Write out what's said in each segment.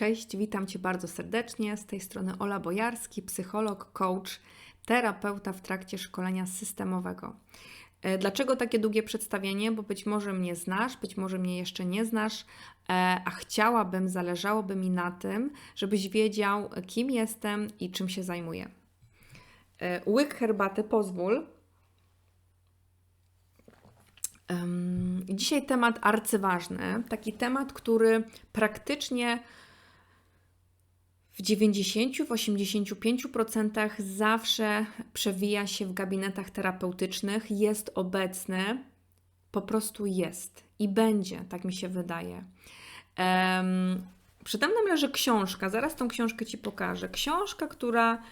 Cześć, witam Cię bardzo serdecznie. Z tej strony Ola Bojarski, psycholog, coach, terapeuta w trakcie szkolenia systemowego. E, dlaczego takie długie przedstawienie? Bo być może mnie znasz, być może mnie jeszcze nie znasz, e, a chciałabym, zależałoby mi na tym, żebyś wiedział, kim jestem i czym się zajmuję. E, łyk herbaty, pozwól. Dzisiaj temat arcyważny, taki temat, który praktycznie w 90-85% zawsze przewija się w gabinetach terapeutycznych, jest obecny, po prostu jest i będzie, tak mi się wydaje. Um, przede mną leży książka, zaraz tą książkę Ci pokażę. Książka, która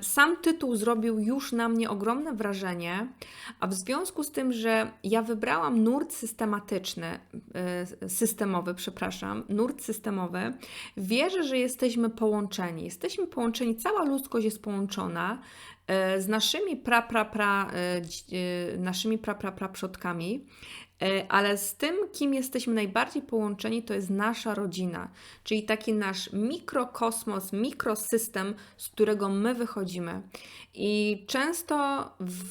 sam tytuł zrobił już na mnie ogromne wrażenie, a w związku z tym, że ja wybrałam nurt systematyczny, e, systemowy, przepraszam, nurt systemowy, wierzę, że jesteśmy połączeni. Jesteśmy połączeni, cała ludzkość jest połączona e, z naszymi pra, pra, pra, naszymi pra, pra, pra przodkami. E, ale z tym, kim jesteśmy najbardziej połączeni, to jest nasza rodzina, czyli taki nasz mikrokosmos, mikrosystem, z którego my wychodzimy. I często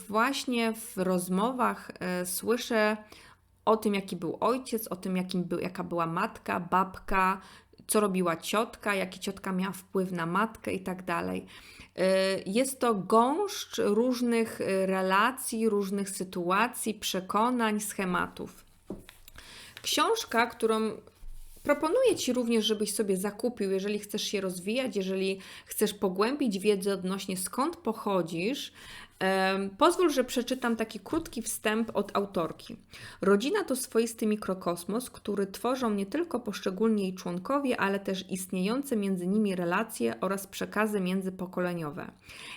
właśnie w rozmowach e, słyszę o tym, jaki był ojciec, o tym, jakim był, jaka była matka, babka, co robiła ciotka, jaki ciotka miała wpływ na matkę i tak dalej. Y, jest to gąszcz różnych y, relacji, różnych sytuacji, przekonań, schematów. Książka, którą Proponuję Ci również, żebyś sobie zakupił, jeżeli chcesz się rozwijać, jeżeli chcesz pogłębić wiedzę odnośnie skąd pochodzisz, Pozwól, że przeczytam taki krótki wstęp od autorki. Rodzina to swoisty mikrokosmos, który tworzą nie tylko poszczególni jej członkowie, ale też istniejące między nimi relacje oraz przekazy międzypokoleniowe.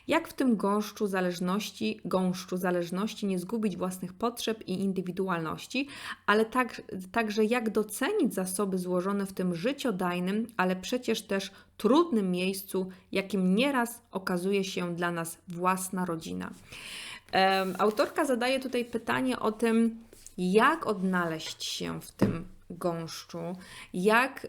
Jak w tym gąszczu zależności, gąszczu zależności nie zgubić własnych potrzeb i indywidualności, ale tak, także jak docenić zasoby złożone w tym życiodajnym, ale przecież też trudnym miejscu, jakim nieraz okazuje się dla nas własna rodzina. Autorka zadaje tutaj pytanie o tym, jak odnaleźć się w tym gąszczu, jak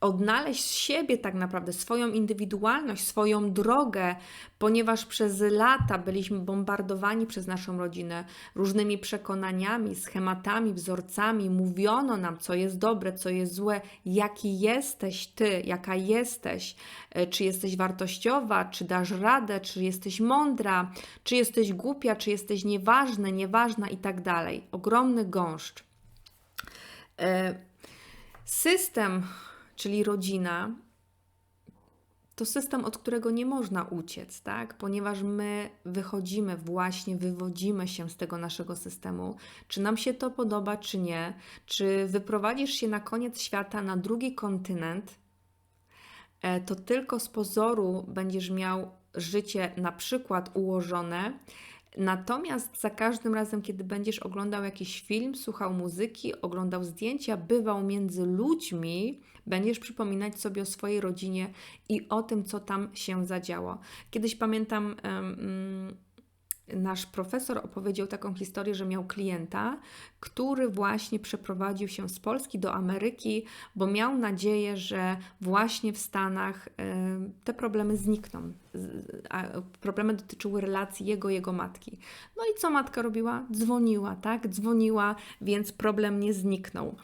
odnaleźć siebie tak naprawdę, swoją indywidualność, swoją drogę, ponieważ przez lata byliśmy bombardowani przez naszą rodzinę różnymi przekonaniami, schematami, wzorcami. Mówiono nam, co jest dobre, co jest złe, jaki jesteś ty, jaka jesteś, e, czy jesteś wartościowa, czy dasz radę, czy jesteś mądra, czy jesteś głupia, czy jesteś nieważny, nieważna i tak dalej. Ogromny gąszcz. E, system czyli rodzina, to system, od którego nie można uciec, tak? ponieważ my wychodzimy właśnie, wywodzimy się z tego naszego systemu. Czy nam się to podoba, czy nie? Czy wyprowadzisz się na koniec świata na drugi kontynent, e, to tylko z pozoru będziesz miał życie na przykład ułożone, Natomiast za każdym razem, kiedy będziesz oglądał jakiś film, słuchał muzyki, oglądał zdjęcia, bywał między ludźmi, będziesz przypominać sobie o swojej rodzinie i o tym, co tam się zadziało. Kiedyś pamiętam. Um, nasz profesor opowiedział taką historię, że miał klienta, który właśnie przeprowadził się z Polski do Ameryki, bo miał nadzieję, że właśnie w Stanach te problemy znikną. A problemy dotyczyły relacji jego, jego matki. No i co matka robiła? Dzwoniła, tak? Dzwoniła, więc problem nie zniknął.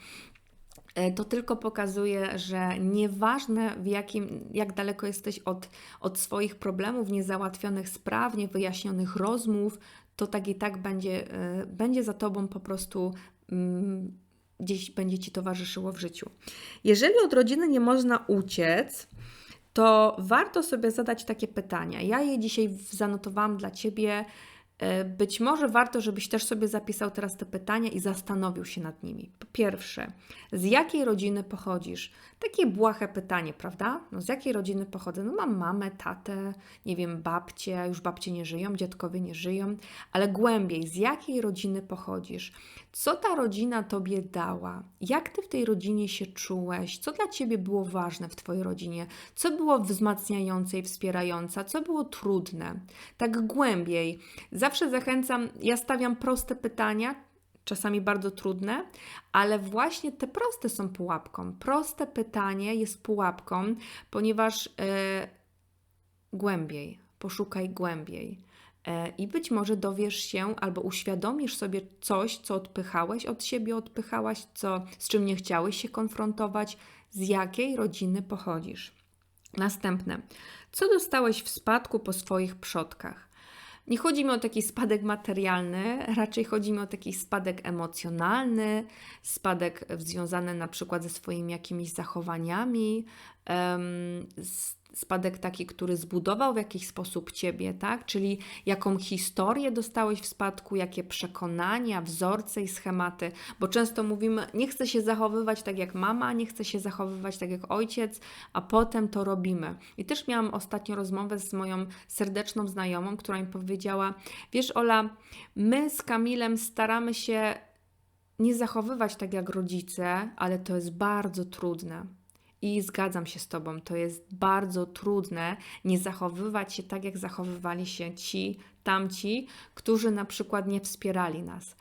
E, to tylko pokazuje, że nieważne w jakim, jak daleko jesteś od, od swoich problemów, niezałatwionych spraw, niewyjaśnionych rozmów, to tak i tak będzie, e, będzie za tobą po prostu mm, gdzieś będzie ci towarzyszyło w życiu. Jeżeli od rodziny nie można uciec, to warto sobie zadać takie pytania. Ja je dzisiaj zanotowałam dla ciebie być może warto, żebyś też sobie zapisał teraz te pytania i zastanowił się nad nimi. Po pierwsze, z jakiej rodziny pochodzisz? Takie błahe pytanie, prawda? No, z jakiej rodziny pochodzę? No mam mamę, tatę, nie wiem, babcie, już babcie nie żyją, dziadkowie nie żyją, ale głębiej, z jakiej rodziny pochodzisz? Co ta rodzina tobie dała? Jak ty w tej rodzinie się czułeś? Co dla ciebie było ważne w twojej rodzinie? Co było wzmacniające i wspierające? Co było trudne? Tak głębiej. Zawsze zachęcam, ja stawiam proste pytania, czasami bardzo trudne, ale właśnie te proste są pułapką. Proste pytanie jest pułapką, ponieważ e, głębiej, poszukaj głębiej. E, I być może dowiesz się albo uświadomisz sobie coś, co odpychałeś od siebie, odpychałaś, co, z czym nie chciałeś się konfrontować, z jakiej rodziny pochodzisz. Następne. Co dostałeś w spadku po swoich przodkach? Nie chodzi mi o taki spadek materialny, raczej chodzi mi o taki spadek emocjonalny, spadek związany na przykład ze swoimi jakimiś zachowaniami, um, spadek taki, który zbudował w jakiś sposób ciebie, tak? Czyli jaką historię dostałeś w spadku, jakie przekonania, wzorce i schematy, bo często mówimy, nie chcę się zachowywać tak jak mama, nie chcę się zachowywać tak jak ojciec, a potem to robimy. I też miałam ostatnio rozmowę z moją serdeczną znajomą, która mi powiedziała: Wiesz, Ola, my z Kamilem staramy się nie zachowywać tak jak rodzice, ale to jest bardzo trudne. I zgadzam się z Tobą, to jest bardzo trudne nie zachowywać się tak, jak zachowywali się ci, tamci, którzy na przykład nie wspierali nas.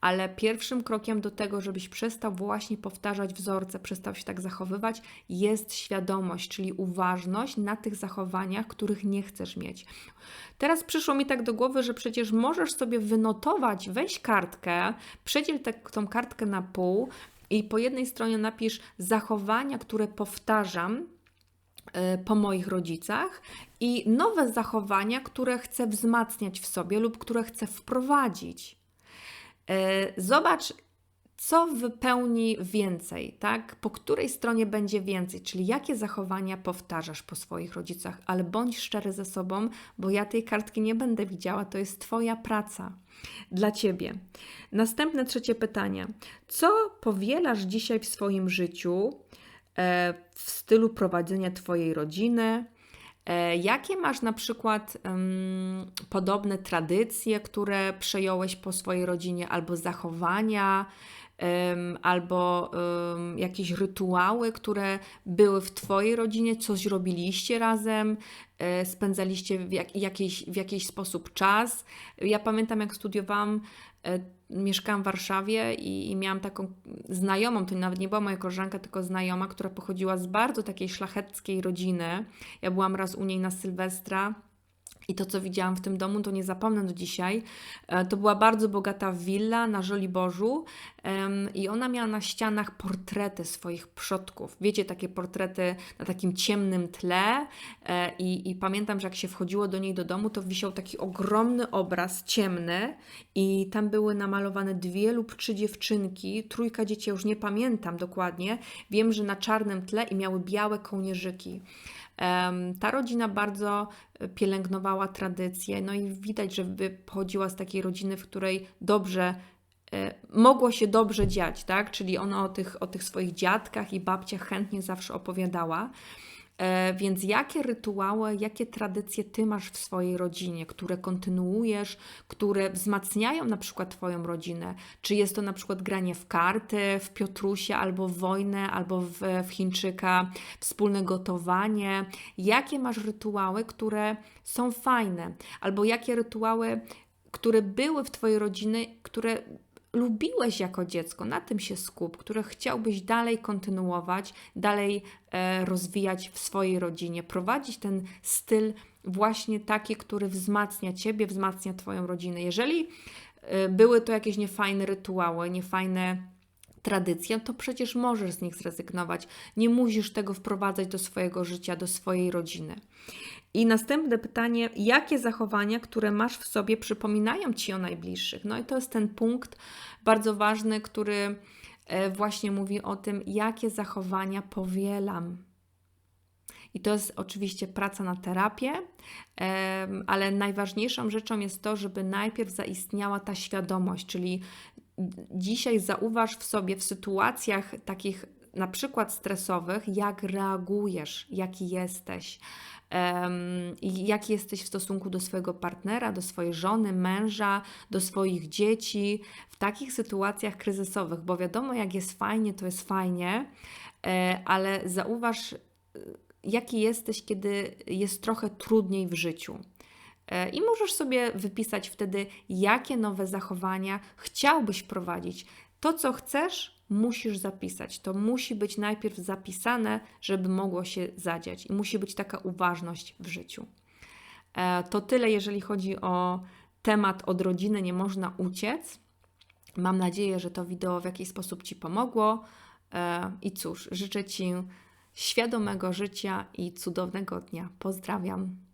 Ale pierwszym krokiem do tego, żebyś przestał właśnie powtarzać wzorce, przestał się tak zachowywać, jest świadomość, czyli uważność na tych zachowaniach, których nie chcesz mieć. Teraz przyszło mi tak do głowy, że przecież możesz sobie wynotować, weź kartkę, przedziel te, tą kartkę na pół i po jednej stronie napisz zachowania, które powtarzam e, po moich rodzicach i nowe zachowania, które chcę wzmacniać w sobie lub które chcę wprowadzić. E, zobacz, co wypełni więcej, tak? Po której stronie będzie więcej, czyli jakie zachowania powtarzasz po swoich rodzicach, ale bądź szczery ze sobą, bo ja tej kartki nie będę widziała, to jest Twoja praca dla Ciebie. Następne trzecie pytanie. Co powielasz dzisiaj w swoim życiu e, w stylu prowadzenia Twojej rodziny? E, jakie masz na przykład um, podobne tradycje, które przejąłeś po swojej rodzinie, albo zachowania, albo jakieś rytuały, które były w Twojej rodzinie, coś robiliście razem, e, spędzaliście w, jak, jakiś, w jakiś sposób czas. Ja pamiętam, jak studiowałam, e, mieszkałam w Warszawie i, i miałam taką znajomą, to nawet nie była moja koleżanka, tylko znajoma, która pochodziła z bardzo takiej szlacheckiej rodziny. Ja byłam raz u niej na Sylwestra i to, co widziałam w tym domu, to nie zapomnę do dzisiaj. E, to była bardzo bogata willa na Żoliborzu i ona miała na ścianach portrety swoich przodków. Wiecie, takie portrety na takim ciemnym tle. E, I, I pamiętam, że jak się wchodziło do niej do domu, to wisiał taki ogromny obraz ciemny i tam były namalowane dwie lub trzy dziewczynki, trójka dzieci, już nie pamiętam dokładnie. Wiem, że na czarnym tle i miały białe kołnierzyki. Ta rodzina bardzo e, pielęgnowała tradycje, no i widać, że pochodziła z takiej rodziny, w której dobrze e, mogło się dobrze dziać, tak? Czyli ona o tych, o tych swoich dziadkach i babciach chętnie zawsze opowiadała. E, więc jakie rytuały, jakie tradycje ty masz w swojej rodzinie, które kontynuujesz, które wzmacniają na przykład Twoją rodzinę? Czy jest to na przykład granie w karty, w Piotrusie, albo w wojnę, albo w, w Chińczyka, wspólne gotowanie? Jakie masz rytuały, które są fajne? Albo jakie rytuały, które były w Twojej rodzinie, które lubiłeś jako dziecko, na tym się skup, które chciałbyś dalej kontynuować, dalej e, rozwijać w swojej rodzinie, prowadzić ten styl właśnie taki, który wzmacnia Ciebie, wzmacnia Twoją rodzinę. Jeżeli e, były to jakieś niefajne rytuały, niefajne tradycje, to przecież możesz z nich zrezygnować. Nie musisz tego wprowadzać do swojego życia, do swojej rodziny. I następne pytanie, jakie zachowania, które masz w sobie, przypominają ci o najbliższych? No i to jest ten punkt bardzo ważny, który e, właśnie mówi o tym, jakie zachowania powielam. I to jest oczywiście praca na terapię, ale najważniejszą rzeczą jest to, żeby najpierw zaistniała ta świadomość, czyli dzisiaj zauważ w sobie w sytuacjach takich na przykład stresowych, jak reagujesz, jaki jesteś i jaki jesteś w stosunku do swojego partnera, do swojej żony, męża, do swoich dzieci w takich sytuacjach kryzysowych, bo wiadomo, jak jest fajnie, to jest fajnie, e, ale zauważ, e, jaki jesteś, kiedy jest trochę trudniej w życiu. E, I możesz sobie wypisać wtedy, jakie nowe zachowania chciałbyś wprowadzić. To, co chcesz, musisz zapisać. To musi być najpierw zapisane, żeby mogło się zadziać, i musi być taka uważność w życiu. E, To tyle, jeżeli chodzi o temat od rodziny nie można uciec. Mam nadzieję, że to wideo w jakiś sposób Ci pomogło. E, I cóż, życzę Ci świadomego życia i cudownego dnia. Pozdrawiam.